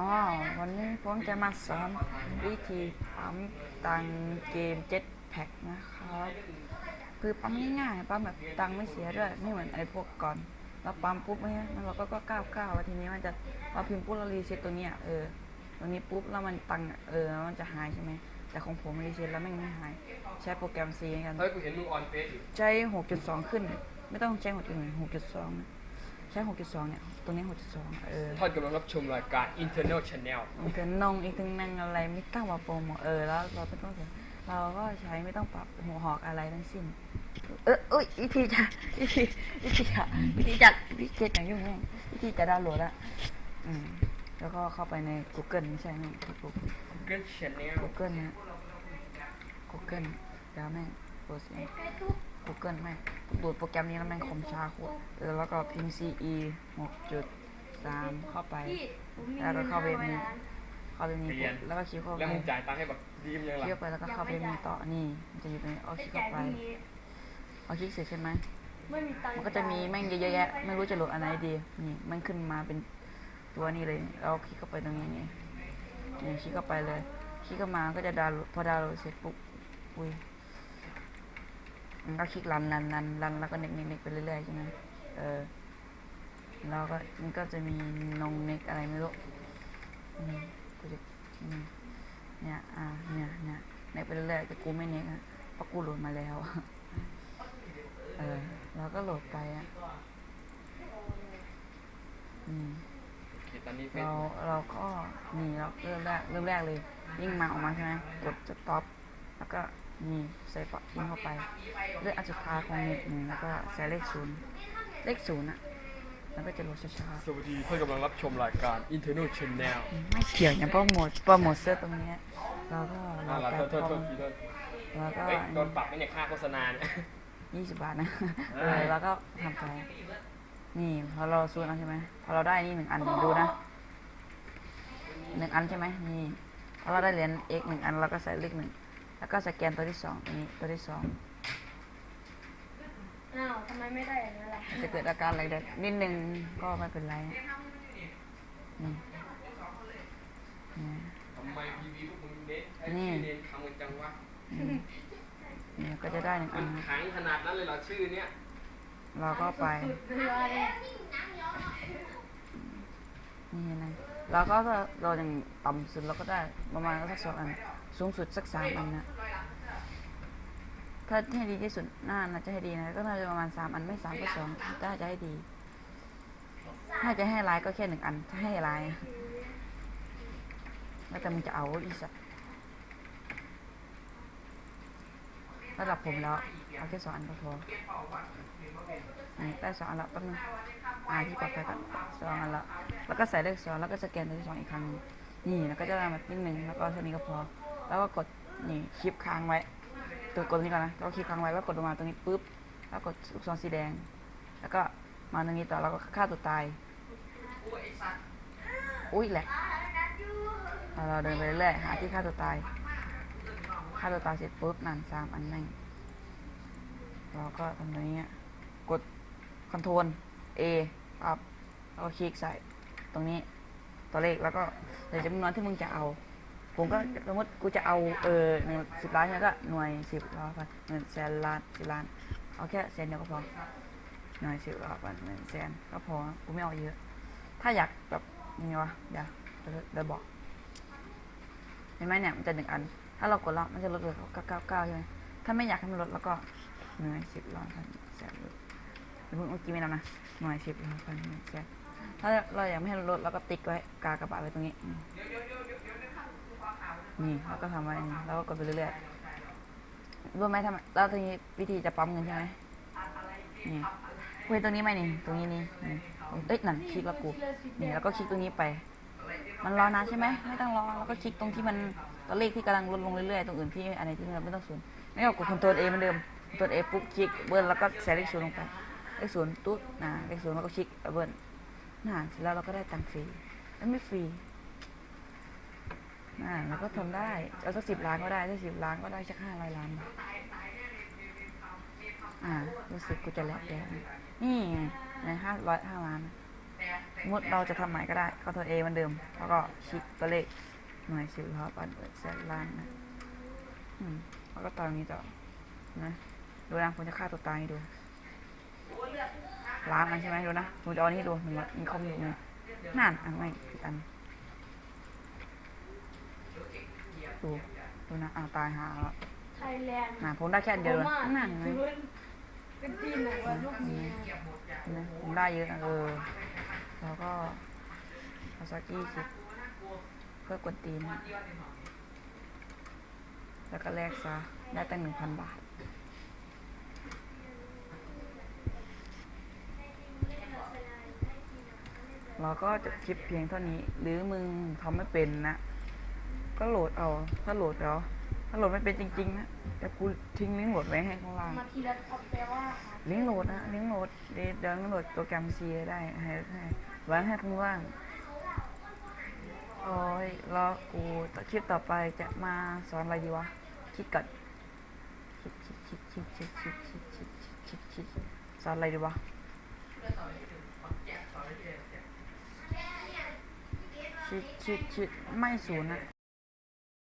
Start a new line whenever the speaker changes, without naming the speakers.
อ๋อ วันนี้ผมจะมาสอนวิธีปั๊มตังเกมเจ็ตแพ็กนะครับ คือปั๊มง่ายๆปั๊มแบบตังไม่เสียด้วยไม่เหมือนไอ้พวกก่อน เราปั๊มปุ๊บไม่แล้วเราก็ก็ก้าวก้าวทีนี้มันจะเราพิมพ์ปุ๊บเรารีเซ็ตตัวเนี้ยเออตัวนี้ปุ๊บแล้วมันตังเออแล้วมันจะหายใช่ไหมแต่ของผมรีเซ็ตแล้วแม่งไม่หาย ใช้โปรแกรม C กัน
เฮ้ยกูเห็นมึงออนเฟซอยู่
ใช้6.2ขึ้น ไม่ต้องใช้6.1 6.2นะ ใช้6.2เนี่ยตรงนี้6.2เออ
ท่านกำลังรับชมรายการ Internal Channel
มันเป็นนงอีกถึงนั่งอะไรไม่ต้องมาโปรโมทเออแล้วเราไม่ต้องเสียเราก็ใช้ไม่ต้องปรับหัวหอกอะไรทั้งสิ้น เออเอ้ยวิธีจะวิธีวิธีจะวิธีจัดวิธีจัดอย่างยุ่งแม่งวิธีจะดาวน์โหลดอะอืมแล้วก็เข้าไปใน Google ไม่ใช่ไหม Google
Google Channel
Google นะ Google แล้วแม่งโปรเสียง Google แม่งโหลดโปรแกรมนี้แล้วแม่งคอมช้าโคตรเออแล้วก็พิมพ์ CE 6.3เข้าไปแล้วก็เข้าเว็บนี้เข้าเว็บนี้ปุ๊บแล้วก็คลิกเข้าไป
แล้วมึงจ่ายตังค์ให้แบบดีมยัง
ค
ล่ะ
ลิกไปแล้วก็เข้าเว็บนี้ต่อนี่มันจะอยู่ตรงนี้เอาคลิกเข้าไปเอาคลิกเสร็จใช่ไหม
ไม่มีตังค์
มันก็จะมีแม่งเยอะแยะ ไม่รู้จะโหลดอันไหนดี นี่มันขึ้นมาเป็นตัวนี้เลยเราคลิกเข้าไปตรงนี้นี่นี่คลิกเข้าไปเลย คลิกเข้ามาก็จะดาวน์โหลดพอดาวน์โหลดเสร็จปุ๊บอุ้ย มันก็คลิกรันรันรันรันแล้วก็เน็กเน็กเน็กไปเรื่อยๆใช่ไหมเออแล้วก็มันก็จะมีนงเน็กอะไรไม่รู้อืมกูจะอืมเนี่ยอ่าเนี่ยเนี่ยเน็กไปเรื่อยๆแต่กูไม่เน็กอะเพราะกูโหลดมาแล้วเออแล้วก็โหลดไปอะอืม
โอเคตอนนี้เฟซ
เราเราก็นี่เราเริ่มแรกเริ่มแรกเลยยิ่งมาออกมาใช่ไหมกดสต็อปแล้วก็ นี่ใส่ปะทิ้งเข้าไปเลือกอันสุดท้ายของเน็ตหนึ่งแล้วก็ใส่เลขศูนย์เลขศูนย์อะแล้วก็จะโหลดช้า
สวัสดีท่านกำลังรับชมรายการ Internal Channel
ๆไม่เกี่ยวอย่างโปรโมทโปรโมทเสื้อตรงเนี้ยเราก็
อ่า
เรา
เรา
แป๊
โทษ
บ
โทษโทษทีโทษ
แล้วก็
เฮ้ยโดนปรับไหมเนี่ยค่าโฆษณาเนี่ย
ยี่สิบบาทนะ
เอ้
เอยอแล้วก็ทำไปนี่พอเราซูนเอาใช่ไหมพอเราได้นี่หนึ่งอันดูนะหนึ่งอันใช่ไหมนี่พอเราได้เหรียญ x หนึ่งอันเราก็ใส่เลขหนึ่ง แล้วก็สแกนตัวที่สองตัวนี้ตัวที่สอง
อ้าวทำไมไม่ได้อย่างนั้นล่ะ
จะเกิดอาการอะไรเด็กนิดนึงก็ไม่เป็นไรนี่นี่
ทำไมพีวีพวกมึงเน้นไอ้
นี่
ชื่อเน้นคำกันจังวะ
นี่นี่ก็จะได้หนึ่ง
มั
อั
น
น
ขังขนาดนั้นเลยเหรอชื่อเนี้ย
เราก็ไป
สุดเรือเลย
นี่นะเราก็ถ้าเราอย่างต่ำสุดเราก็ได้ประมาณสักสองอัน สูงสุดสักสามอันนะ ถ้าให้ดีที่สุดน่าน่าจะให้ดีนะ ก็น่าจะประมาณสามอันไม่สามก็สองถ้าจะให้ดี ถ้าจะให้ร้ายก็แค่หนึ่งอัน ถ้าให้ร้ายแล้วแต่มึงจะเอาอีสัตว์ระดับผมแล้ว เอาแค่สองอันก็พอนี่ได้สองอันละแป๊บนึงอ่าที่ปลอดภัยก่อนสองอันละ แล้วก็ใส่เลขสองแล้วก็สแกนตัวที่สองอีกครั้งหนึ่งนี่แล้วก็จะมานิดหนึ่งแล้วก็เท่านี้ก็พอ แล้วก็กดนี่คลิปค้างไว้ ตัวกดตรงนี้ก่อนนะแล้วก็คลิกค้างไว้แล้วกดลงมาตรงนี้ปุ๊บแล้วกดลูกศรสีแดง แล้วก็มาตรงนี้ต่อแล้วก็ฆ่าตัวตายอุ้ยแหละเราเดินไปเรื่อยๆหาที่ฆ่าตัวตายฆ่าตัวตายเสร็จปุ๊บนั่นสามอันนั่งเราก็ทำตรงนี้กดคอนโทรล A ปั๊บแล้วก็คลิกใส่ตรงนี้ตัวเลขแล้วก็เดี๋ยวจำนวนที่มึงจะเอา ผมก็สมมติกูจะเอาเออหนึ่งสิบล้านเนี่ยก็หน่วยสิบล้านพันหนึ่งแสนล้านสิบล้านเอาแค่แสนเดียวก็พอหน่วยสิบล้านพันหนึ่งแสนก็พอกูไม่เอาเยอะ ถ้าอยากแบบยังไงวะเดี๋ยวเดี๋ยวเดี๋ยวบอกเห็นไหมเนี่ยมันจะหนึ่งอัน ถ้าเรากดแล้วมันจะลดเหลือเก้าเก้าเก้าใช่ไหมถ้าไม่อยากให้มันลดแล้วก็หน่วยสิบล้านพันแสนเดี๋ยวเมื่อกี้ไม่นับนะหน่วยสิบล้านพันหนึ่งแสนถ้าเราอยากไม่ให้มันลดเราก็ติ๊กไว้กากระบาดไว้ตรงนี้ นี่แล้วก็ทำไว้นี่แล้วก็กดไปเรื่อยๆรู้ไหมทำแล้วทีนี้วิธีจะปั๊มเงินใช่ไหมนี่คุยตรงนี้ไหมนี่ ตรงนี้นี่นี่เอ้ยนั่นคลิกแล้วกูนี่แล้วก็คลิกตรงนี้ไป มันรอนานใช่ไหมไม่ต้องรอแล้วก็คลิกตรงที่มันตัวเลขที่กำลังลดลงเรื่อยๆตรงอื่นที่อันไหนที่เราไม่ต้องศูนย์ไม่ก็กดคอนโทรลเอเหมือนเดิมคอนโทรลเอปุ๊บคลิกเบิ้ลแล้วก็ใส่เลขศูนย์ลงไปเลขศูนย์ตุ๊ดนะเลขศูนย์แล้วก็คลิกเบิ้ลน่าเสร็จแล้วเราก็ได้ตังค์ฟรีแล้วไม่ฟรี น่าเราก็ทำได้เอาสักสิบล้านก็ได้ถ้าสิบล้านก็ได้สักห้าร้อยล้านอ่ารู้สึกกูจะแลกแดงนี่ไงในห้าร้อยห้าล้านมมติเราจะทำใหม่ก็ได้ก็ตัว A เหมือนเดิม แล้วก็คลิกตัวเลขหน่วยสิบล้อปันเปิดแสนล้านนะอืมแล้วก็ตามนี้ต่อนะดูนะผมจะฆ่าตัวตายดูล้านอันใช่ไหมดูนะผมจะเอาอันนี้ดูหนึ่งร้อยมีคอมอยู่หนึ่งนั่นอันไม่ผิดอัน ดูดูนะอ่าตายหาแล้ว
ไทยแลนด์
หาผมได้แค่อันเดียวเลยนั่นไง
เป็นจีนหรือว่าลูกเมีย
เห็นไหมผมได้เยอะนะเออ แล้วก็คาซากิคิดเพื่อกดตีนนะแล้วก็แลกซะ ได้ตั้งหนึ่งพันบาท เราก็จะคลิปเพียงเท่านี้ หรือมึงทำไม่เป็นนะ ก็โหลดเอา ถ้าโหลดแล้วถ้าโหลดไม่เป็นจริงๆนะเดี๋ยวกูทิ้งลิงก์โหลดไว้ให้ข้างล่าง
มาทีละท็อปแปลว่าหา
ลิงก์โหลดนะลิงก์โหลดเดี๋ยวเดี๋ยวลิงก์โหลดโปรแกรม C ได้ให้ให้ไว้ให้ข้างล่างโอ้ยแล้วกูต่อคลิปต่อไปจะมาสอนอะไรดีวะคิดก่อนคิดคิดคิดคิดคิดคิดคิดคิดคิดคิดคิดสอนอะไรดีวะคิดคิดคิดไม่ศูนย์นะ